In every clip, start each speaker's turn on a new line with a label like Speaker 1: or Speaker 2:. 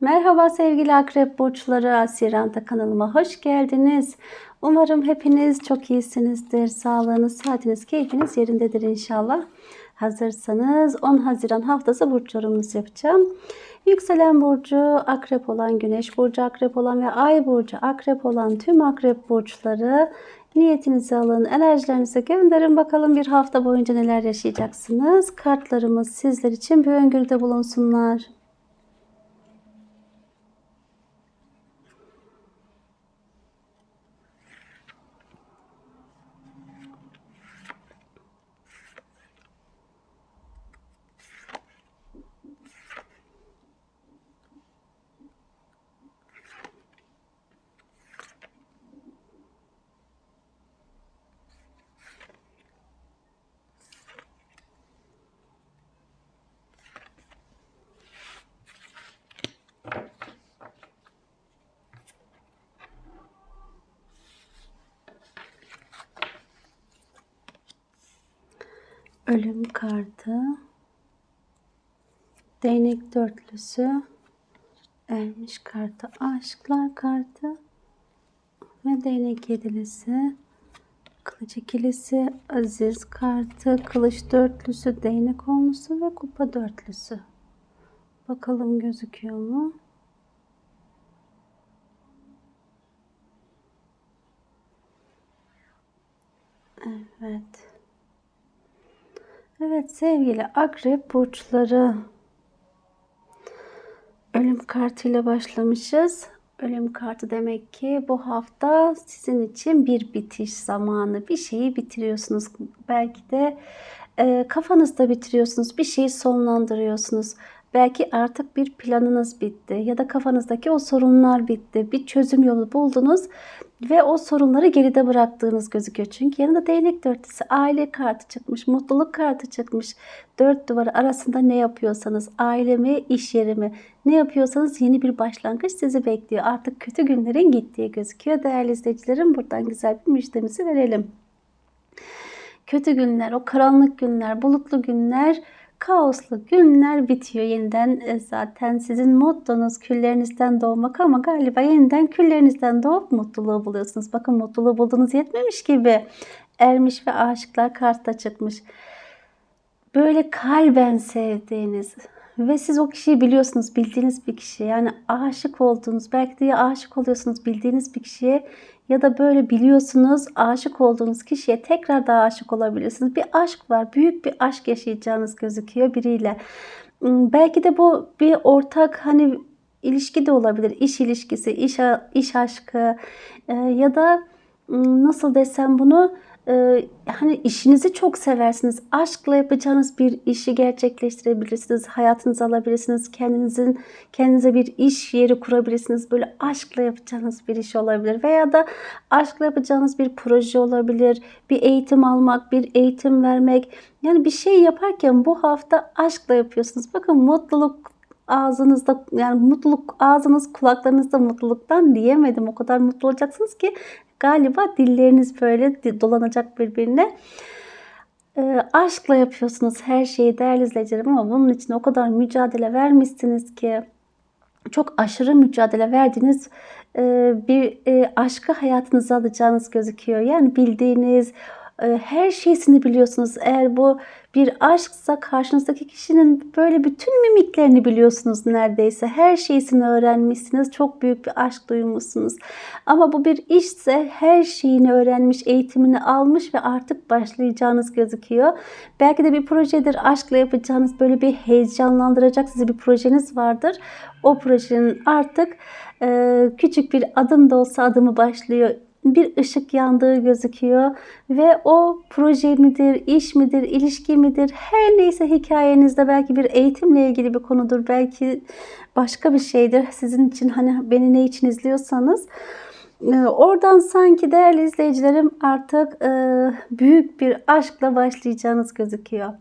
Speaker 1: Merhaba sevgili akrep burçları Asiranta kanalıma hoş geldiniz. Umarım hepiniz çok iyisinizdir. Sağlığınız, saatiniz, keyfiniz yerindedir inşallah. Hazırsanız 10 Haziran haftası burç yorumunuzu yapacağım. Yükselen burcu akrep olan, güneş burcu akrep olan ve ay burcu akrep olan tüm akrep burçları niyetinizi alın, enerjilerinizi gönderin. Bakalım bir hafta boyunca neler yaşayacaksınız. Kartlarımız sizler için bir öngörüde bulunsunlar. Ölüm kartı, değnek dörtlüsü, ermiş kartı, aşklar kartı ve değnek yedilisi, kılıç ikilisi, aziz kartı, kılıç dörtlüsü, değnek onlusu ve kupa dörtlüsü. Bakalım gözüküyor mu? Evet. Evet sevgili akrep burçları. Ölüm kartıyla başlamışız. Ölüm kartı demek ki bu hafta sizin için bir bitiş zamanı. Bir şeyi bitiriyorsunuz. Belki de e, kafanızda bitiriyorsunuz. Bir şeyi sonlandırıyorsunuz. Belki artık bir planınız bitti ya da kafanızdaki o sorunlar bitti. Bir çözüm yolu buldunuz ve o sorunları geride bıraktığınız gözüküyor. Çünkü yanında değnek dörtlüsü, aile kartı çıkmış, mutluluk kartı çıkmış. Dört duvar arasında ne yapıyorsanız, aile mi, iş yeri mi, ne yapıyorsanız yeni bir başlangıç sizi bekliyor. Artık kötü günlerin gittiği gözüküyor. Değerli izleyicilerim buradan güzel bir müjdemizi verelim. Kötü günler, o karanlık günler, bulutlu günler kaoslu günler bitiyor yeniden. E, zaten sizin mottonuz küllerinizden doğmak ama galiba yeniden küllerinizden doğup mutluluğu buluyorsunuz. Bakın mutluluğu buldunuz yetmemiş gibi. Ermiş ve aşıklar kartta çıkmış. Böyle kalben sevdiğiniz ve siz o kişiyi biliyorsunuz, bildiğiniz bir kişi. Yani aşık olduğunuz, belki de aşık oluyorsunuz bildiğiniz bir kişiye ya da böyle biliyorsunuz aşık olduğunuz kişiye tekrar daha aşık olabilirsiniz. Bir aşk var. Büyük bir aşk yaşayacağınız gözüküyor biriyle. Hmm, belki de bu bir ortak hani ilişki de olabilir. İş ilişkisi, iş, iş aşkı e, ya da nasıl desem bunu e, hani işinizi çok seversiniz. Aşkla yapacağınız bir işi gerçekleştirebilirsiniz. Hayatınızı alabilirsiniz. Kendinizin kendinize bir iş yeri kurabilirsiniz. Böyle aşkla yapacağınız bir iş olabilir veya da aşkla yapacağınız bir proje olabilir. Bir eğitim almak, bir eğitim vermek. Yani bir şey yaparken bu hafta aşkla yapıyorsunuz. Bakın mutluluk ağzınızda yani mutluluk ağzınız kulaklarınızda mutluluktan diyemedim. O kadar mutlu olacaksınız ki Galiba dilleriniz böyle dolanacak birbirine. E, aşkla yapıyorsunuz her şeyi değerli izleyicilerim ama bunun için o kadar mücadele vermişsiniz ki çok aşırı mücadele verdiğiniz e, bir e, aşkı hayatınıza alacağınız gözüküyor. Yani bildiğiniz her şeysini biliyorsunuz. Eğer bu bir aşksa karşınızdaki kişinin böyle bütün mimiklerini biliyorsunuz neredeyse. Her şeysini öğrenmişsiniz. Çok büyük bir aşk duymuşsunuz. Ama bu bir işse her şeyini öğrenmiş, eğitimini almış ve artık başlayacağınız gözüküyor. Belki de bir projedir. Aşkla yapacağınız böyle bir heyecanlandıracak sizi bir projeniz vardır. O projenin artık e, küçük bir adım da olsa adımı başlıyor bir ışık yandığı gözüküyor ve o proje midir, iş midir, ilişki midir her neyse hikayenizde belki bir eğitimle ilgili bir konudur, belki başka bir şeydir. Sizin için hani beni ne için izliyorsanız e, Oradan sanki değerli izleyicilerim artık e, büyük bir aşkla başlayacağınız gözüküyor.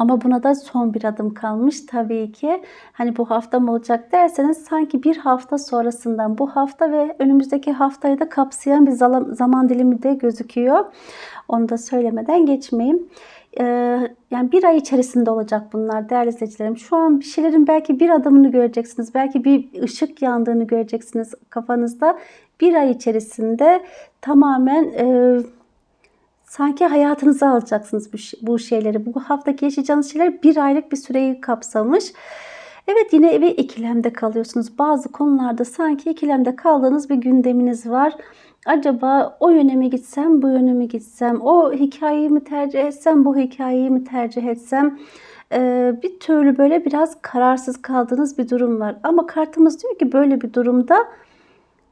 Speaker 1: Ama buna da son bir adım kalmış tabii ki. Hani bu hafta mı olacak derseniz sanki bir hafta sonrasından bu hafta ve önümüzdeki haftayı da kapsayan bir zaman dilimi de gözüküyor. Onu da söylemeden geçmeyeyim. e, yani bir ay içerisinde olacak bunlar değerli izleyicilerim. Şu an bir şeylerin belki bir adımını göreceksiniz. Belki bir ışık yandığını göreceksiniz kafanızda. Bir ay içerisinde tamamen e, sanki hayatınıza alacaksınız bu, bu şeyleri. Bu haftaki yaşayacağınız şeyler bir aylık bir süreyi kapsamış. Evet yine eve ikilemde kalıyorsunuz. Bazı konularda sanki ikilemde kaldığınız bir gündeminiz var. Acaba o yöne mi gitsem, bu yöne mi gitsem, o hikayeyi mi tercih etsem, bu hikayeyi mi tercih etsem ee, bir türlü böyle biraz kararsız kaldığınız bir durum var. Ama kartımız diyor ki böyle bir durumda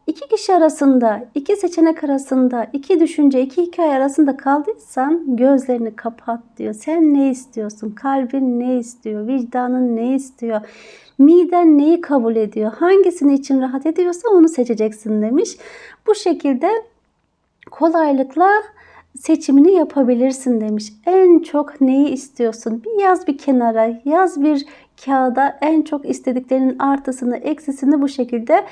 Speaker 1: iki kişi arasında, iki seçenek arasında, iki düşünce, iki hikaye arasında kaldıysan gözlerini kapat diyor. Sen ne istiyorsun? Kalbin ne istiyor? Vicdanın ne istiyor? Miden neyi kabul ediyor? Hangisini için rahat ediyorsa onu seçeceksin demiş. Bu şekilde kolaylıkla seçimini yapabilirsin demiş. En çok neyi istiyorsun? Bir yaz bir kenara, yaz bir kağıda en çok istediklerinin artısını, eksisini bu şekilde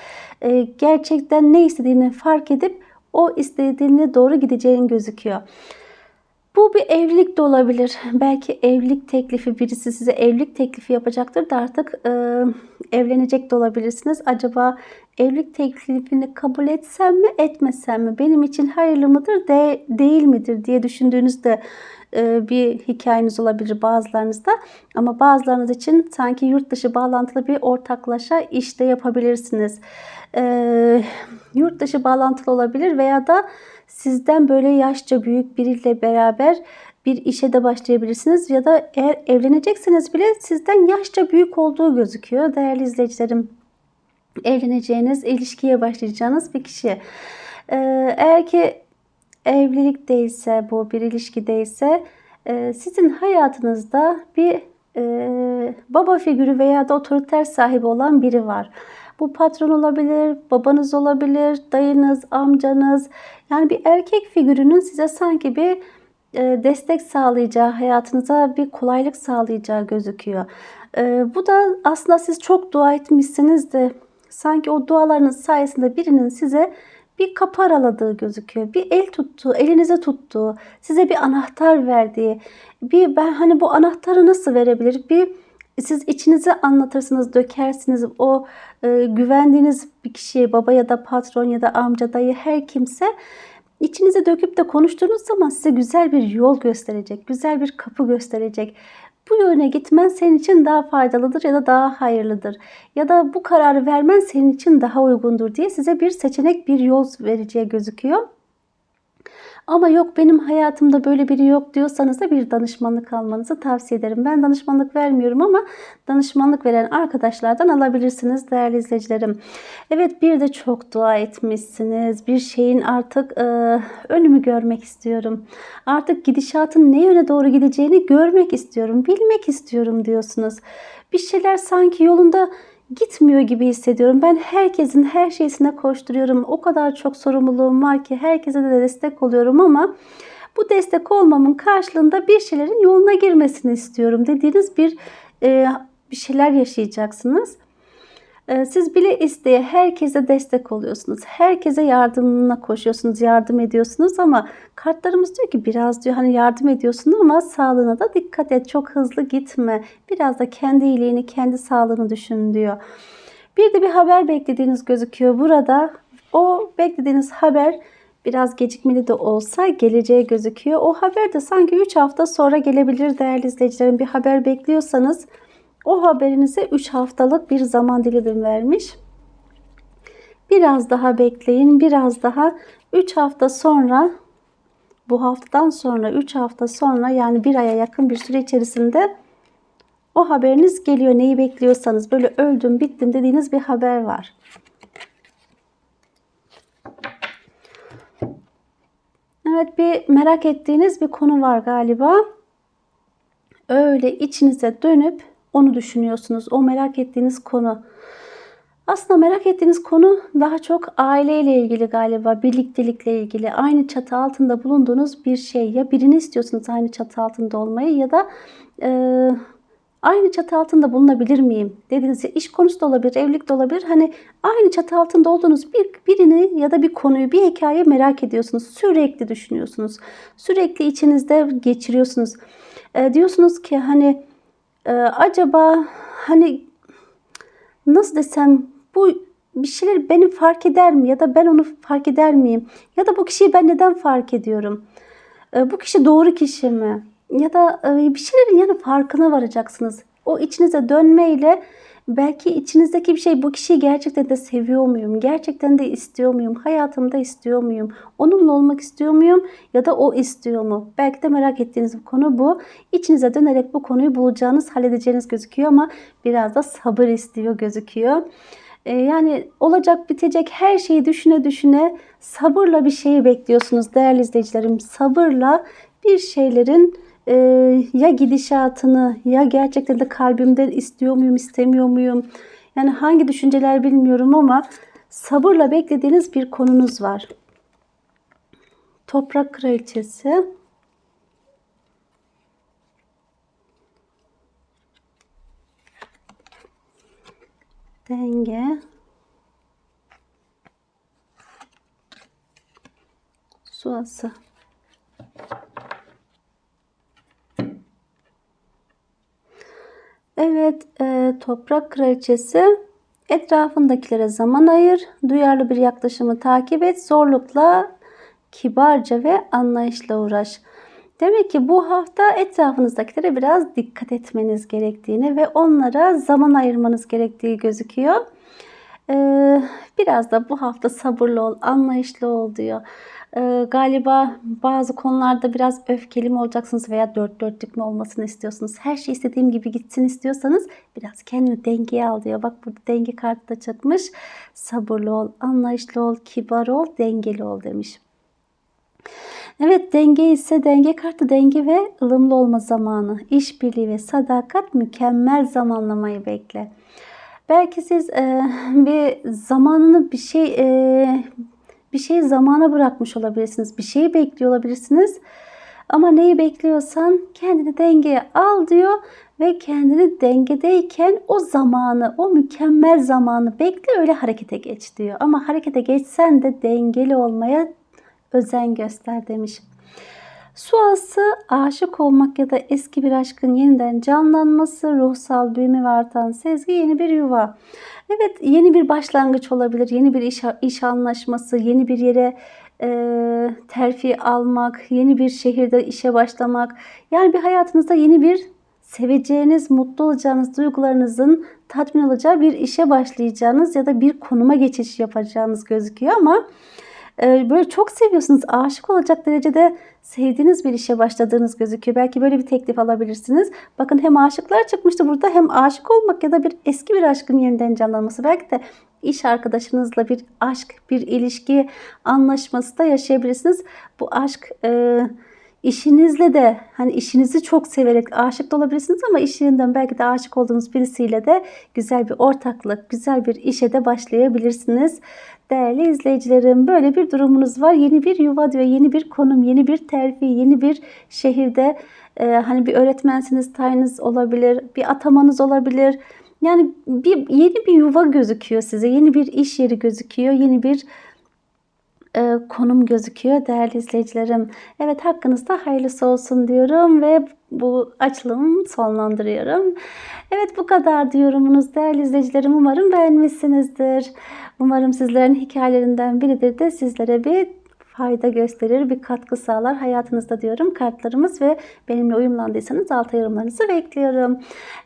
Speaker 1: e, gerçekten ne istediğini fark edip o istediğine doğru gideceğin gözüküyor. Bu bir evlilik de olabilir. Belki evlilik teklifi birisi size evlilik teklifi yapacaktır da artık e, evlenecek de olabilirsiniz. Acaba evlilik teklifini kabul etsem mi etmesem mi benim için hayırlı mıdır de, değil midir diye düşündüğünüzde bir hikayeniz olabilir bazılarınızda. Ama bazılarınız için sanki yurt dışı bağlantılı bir ortaklaşa işte yapabilirsiniz. E, yurt dışı bağlantılı olabilir veya da sizden böyle yaşça büyük biriyle beraber bir işe de başlayabilirsiniz ya da eğer evlenecekseniz bile sizden yaşça büyük olduğu gözüküyor değerli izleyicilerim. Evleneceğiniz, ilişkiye başlayacağınız bir kişi. Ee, eğer ki evlilik değilse, bu bir ilişki değilse e, sizin hayatınızda bir e, baba figürü veya da otoriter sahibi olan biri var. Bu patron olabilir, babanız olabilir, dayınız, amcanız. Yani bir erkek figürünün size sanki bir e, destek sağlayacağı, hayatınıza bir kolaylık sağlayacağı gözüküyor. Bu da aslında siz çok dua etmişsiniz de sanki o dualarınız sayesinde birinin size bir kapı araladığı gözüküyor. Bir el tuttuğu, elinize tuttuğu, size bir anahtar verdiği. Bir ben hani bu anahtarı nasıl verebilir? Bir siz içinize anlatırsınız, dökersiniz. O e, güvendiğiniz bir kişiye, baba ya da patron ya da amca, dayı her kimse içinize döküp de konuştuğunuz zaman size güzel bir yol gösterecek, güzel bir kapı gösterecek. Bu yöne gitmen senin için daha faydalıdır ya da daha hayırlıdır. Ya da bu kararı vermen senin için daha uygundur diye size bir seçenek, bir yol vereceği gözüküyor. Ama yok benim hayatımda böyle biri yok diyorsanız da bir danışmanlık almanızı tavsiye ederim. Ben danışmanlık vermiyorum ama danışmanlık veren arkadaşlardan alabilirsiniz değerli izleyicilerim. Evet bir de çok dua etmişsiniz. Bir şeyin artık e, önümü görmek istiyorum. Artık gidişatın ne yöne doğru gideceğini görmek istiyorum, bilmek istiyorum diyorsunuz. Bir şeyler sanki yolunda gitmiyor gibi hissediyorum. Ben herkesin her şeysine koşturuyorum. O kadar çok sorumluluğum var ki herkese de destek oluyorum ama bu destek olmamın karşılığında bir şeylerin yoluna girmesini istiyorum dediğiniz bir e, bir şeyler yaşayacaksınız. Ee, siz bile isteye herkese destek oluyorsunuz. Herkese yardımına koşuyorsunuz, yardım ediyorsunuz ama kartlarımız diyor ki biraz diyor hani yardım ediyorsun ama sağlığına da dikkat et. Çok hızlı gitme. Biraz da kendi iyiliğini, kendi sağlığını düşün diyor. Bir de bir haber beklediğiniz gözüküyor burada. O beklediğiniz haber biraz gecikmeli de olsa geleceğe gözüküyor. O haber de sanki 3 hafta sonra gelebilir değerli izleyicilerim. Bir haber bekliyorsanız o haberinize 3 haftalık bir zaman dilimi vermiş. Biraz daha bekleyin. Biraz daha 3 hafta sonra bu haftadan sonra 3 hafta sonra yani bir aya yakın bir süre içerisinde o haberiniz geliyor. Neyi bekliyorsanız böyle öldüm bittim dediğiniz bir haber var. Evet bir merak ettiğiniz bir konu var galiba. Öyle içinize dönüp onu düşünüyorsunuz. O merak ettiğiniz konu. Aslında merak ettiğiniz konu daha çok aileyle ilgili galiba, birliktelikle ilgili. Aynı çatı altında bulunduğunuz bir şey. Ya birini istiyorsunuz aynı çatı altında olmayı ya da e, aynı çatı altında bulunabilir miyim dediğiniz iş konusu da olabilir, evlilik de olabilir. Hani aynı çatı altında olduğunuz bir birini ya da bir konuyu, bir hikaye merak ediyorsunuz. Sürekli düşünüyorsunuz. Sürekli içinizde geçiriyorsunuz. E, diyorsunuz ki hani e, acaba hani nasıl desem bu bir şeyler beni fark eder mi ya da ben onu fark eder miyim? Ya da bu kişiyi ben neden fark ediyorum? E, bu kişi doğru kişi mi? Ya da e, bir şeylerin yani farkına varacaksınız. O içinize dönmeyle belki içinizdeki bir şey bu kişiyi gerçekten de seviyor muyum? Gerçekten de istiyor muyum? Hayatımda istiyor muyum? Onunla olmak istiyor muyum? Ya da o istiyor mu? Belki de merak ettiğiniz bir konu bu. İçinize dönerek bu konuyu bulacağınız, halledeceğiniz gözüküyor ama biraz da sabır istiyor gözüküyor. Ee, yani olacak bitecek her şeyi düşüne düşüne sabırla bir şeyi bekliyorsunuz değerli izleyicilerim. Sabırla bir şeylerin e, ya gidişatını ya gerçekten de kalbimden istiyor muyum istemiyor muyum? Yani hangi düşünceler bilmiyorum ama sabırla beklediğiniz bir konunuz var. Toprak kraliçesi. Denge. Suası. Evet, e, toprak kraliçesi etrafındakilere zaman ayır, duyarlı bir yaklaşımı takip et, zorlukla kibarca ve anlayışla uğraş. Demek ki bu hafta etrafınızdakilere biraz dikkat etmeniz gerektiğini ve onlara zaman ayırmanız gerektiği gözüküyor. Ee, biraz da bu hafta sabırlı ol, anlayışlı ol diyor. Ee, galiba bazı konularda biraz öfkeli mi olacaksınız veya dört dörtlük mü olmasını istiyorsunuz? Her şey istediğim gibi gitsin istiyorsanız biraz kendini dengeye al diyor. Bak burada denge kartı da çıkmış. Sabırlı ol, anlayışlı ol, kibar ol, dengeli ol demiş. Evet denge ise denge kartı denge ve ılımlı olma zamanı. İşbirliği ve sadakat mükemmel zamanlamayı bekle. Belki siz e, bir zamanını bir şey e, bir şeyi zamana bırakmış olabilirsiniz. Bir şeyi bekliyor olabilirsiniz. Ama neyi bekliyorsan kendini dengeye al diyor ve kendini dengedeyken o zamanı, o mükemmel zamanı bekle öyle harekete geç diyor. Ama harekete geçsen de dengeli olmaya özen göster demiş. Suası aşık olmak ya da eski bir aşkın yeniden canlanması, ruhsal büyüme ve artan sezgi yeni bir yuva. Evet yeni bir başlangıç olabilir, yeni bir iş, iş anlaşması, yeni bir yere e, terfi almak, yeni bir şehirde işe başlamak. Yani bir hayatınızda yeni bir seveceğiniz, mutlu olacağınız duygularınızın tatmin olacağı bir işe başlayacağınız ya da bir konuma geçiş yapacağınız gözüküyor ama böyle çok seviyorsunuz, aşık olacak derecede sevdiğiniz bir işe başladığınız gözüküyor. Belki böyle bir teklif alabilirsiniz. Bakın hem aşıklar çıkmıştı burada hem aşık olmak ya da bir eski bir aşkın yeniden canlanması. Belki de iş arkadaşınızla bir aşk, bir ilişki anlaşması da yaşayabilirsiniz. Bu aşk e, işinizle de hani işinizi çok severek aşık da olabilirsiniz ama iş yerinden belki de aşık olduğunuz birisiyle de güzel bir ortaklık, güzel bir işe de başlayabilirsiniz. Değerli izleyicilerim böyle bir durumunuz var. Yeni bir yuva diyor, yeni bir konum, yeni bir terfi, yeni bir şehirde e, hani bir öğretmensiniz, tayınız olabilir, bir atamanız olabilir. Yani bir yeni bir yuva gözüküyor size, yeni bir iş yeri gözüküyor, yeni bir e, konum gözüküyor değerli izleyicilerim. Evet hakkınızda hayırlısı olsun diyorum ve bu açılımı sonlandırıyorum. Evet bu kadar diyorumunuz değerli izleyicilerim. Umarım beğenmişsinizdir. Umarım sizlerin hikayelerinden biridir de sizlere bir fayda gösterir, bir katkı sağlar hayatınızda diyorum kartlarımız ve benimle uyumlandıysanız alta yorumlarınızı bekliyorum.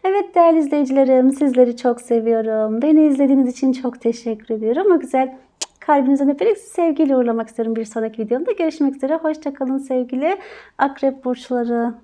Speaker 1: Evet değerli izleyicilerim sizleri çok seviyorum. Beni izlediğiniz için çok teşekkür ediyorum. O güzel kalbinizden öperek sevgiyle uğurlamak istiyorum bir sonraki videomda. Görüşmek üzere. Hoşçakalın sevgili akrep burçları.